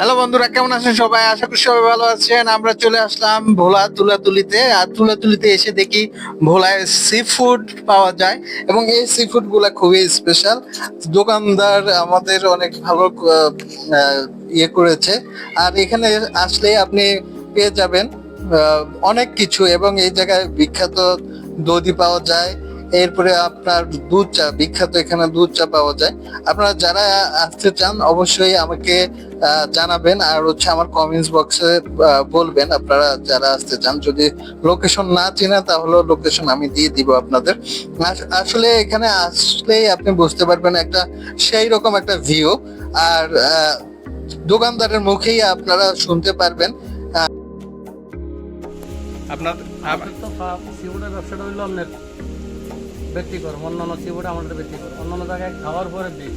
Hello বন্ধুরা, কেমন আছেন সবাই? আশা করি সবাই ভালো আছেন। আমরা চলে আসলাম ভোলা তুলাতুলিতে। আর তুলাতুলিতে এসে দেখি ভোলায় সি ফুড পাওয়া যায়। এবং এই সি ফুডগুলা খুবই স্পেশাল দোকানদার আমাদের অনেক ভালো ইয়ে করেছে। আর এখানে আসলে আপনি পেয়ে যাবেন অনেক কিছু। এবং এই জায়গায় বিখ্যাত দধি পাওয়া যায়। এরপরে আপনার দুধ চা বিখ্যাত এখানে দুধ চা পাওয়া যায়। আপনারা যারা আসতে চান অবশ্যই আমাকে আহ, জানাবেন আর হচ্ছে আমার কমেন্টস বক্সে বলবেন আপনারা যারা আসতে চান। যদি লোকেশন না চেনেন তাহলে লোকেশন আমি দিয়ে দিব আপনাদের। আসলে এখানে আসলেই আপনি বুঝতে পারবেন একটা সেই রকম একটা ভিউ আর আহ, দোকানদারের মুখেই আপনারা শুনতে পারবেন। আপনার তো ব্যবসাটা হইল আপনার ব্যক্তিকর অন্যান্য সিউড আমাদের ব্যক্তিকর। অন্যান্য জায়গায় খাওয়ার পরে বিল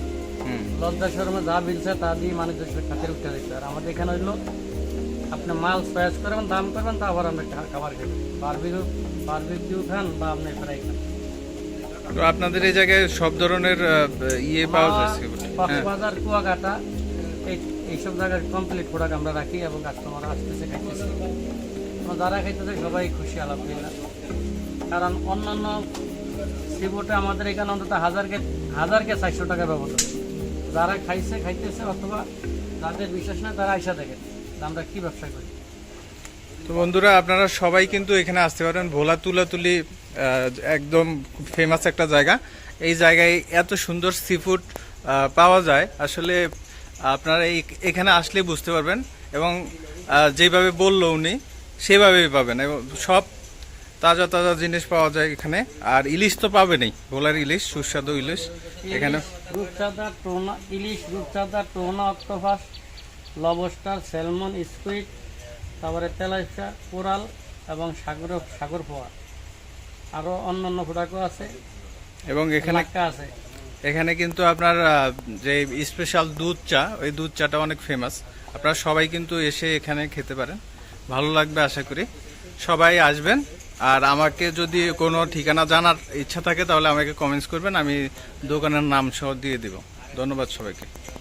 লজ্জা শরমে যা বিলছে তা দিয়ে মানুষ খাতের উঠে দিচ্ছে আর আমাদের এখানে হইল আপনি মাল চয়েস করবেন দাম করবেন তারপর আপনি খাবার খাবেন বারবিকিউ বারবিকিউ খান বা আপনি ফ্রাই খান। তো আপনাদের এই জায়গায় সব ধরনের ইয়ে পাওয়া যাচ্ছে হ্যাঁ। কক্সবাজার কুয়াকাটা এই এইসব জায়গায় কমপ্লিট প্রোডাক্ট আমরা রাখি এবং কাস্টমার আসতেছে খাইতেছে। যারা খাইতেছে সবাই খুশি আলহামদুলিল্লাহ। কারণ অন্যান্য সিবোটে আমাদের এখানে অন্তত হাজারকে হাজারকে চারশো টাকা ব্যবহার যারা খাইছে, খাইতেছে অথবা যাদের বিশ্বাস নাই, তারা আইসা দেখে আমরা কি ব্যবসা করি। তো বন্ধুরা, আপনারা সবাই কিন্তু এখানে আসতে পারেন। ভোলা তুলাতুলি একদম ফেমাস একটা জায়গা। এই জায়গায় এত সুন্দর সি ফুড পাওয়া যায়। আসলে আপনারা এখানে আসলে বুঝতে পারবেন এবং যেভাবে বলল উনি, সেভাবেই পাবেন। এবং সব তাজা তাজা জিনিস পাওয়া যায় এখানে। আর ইলিশ তো পাবেনই ভোলার ইলিশ সুস্বাদু ইলিশ। এখানে ইলিশ, রূপচাঁদা টোনা ইলিশ রূপচাঁদা tuna octopus lobster salmon squid তারপরে তেলাইশা কোরাল এবং সাগর সাগর পোয়া আরও অন্যান্য প্রোডাক্টও আছে। এবং এখানে লাক্কা আছে। এখানে কিন্তু আপনার যে স্পেশাল দুধ চা ওই দুধ চাটা অনেক ফেমাস আপনারা সবাই কিন্তু এসে এখানে খেতে পারেন। ভালো লাগবে আশা করি। সবাই আসবেন আর আমাকে যদি কোনো ঠিকানা জানার ইচ্ছা থাকে তাহলে আমাকে কমেন্টস করবেন, আমি দোকানের নাম সহ দিয়ে দিব। ধন্যবাদ সবাইকে।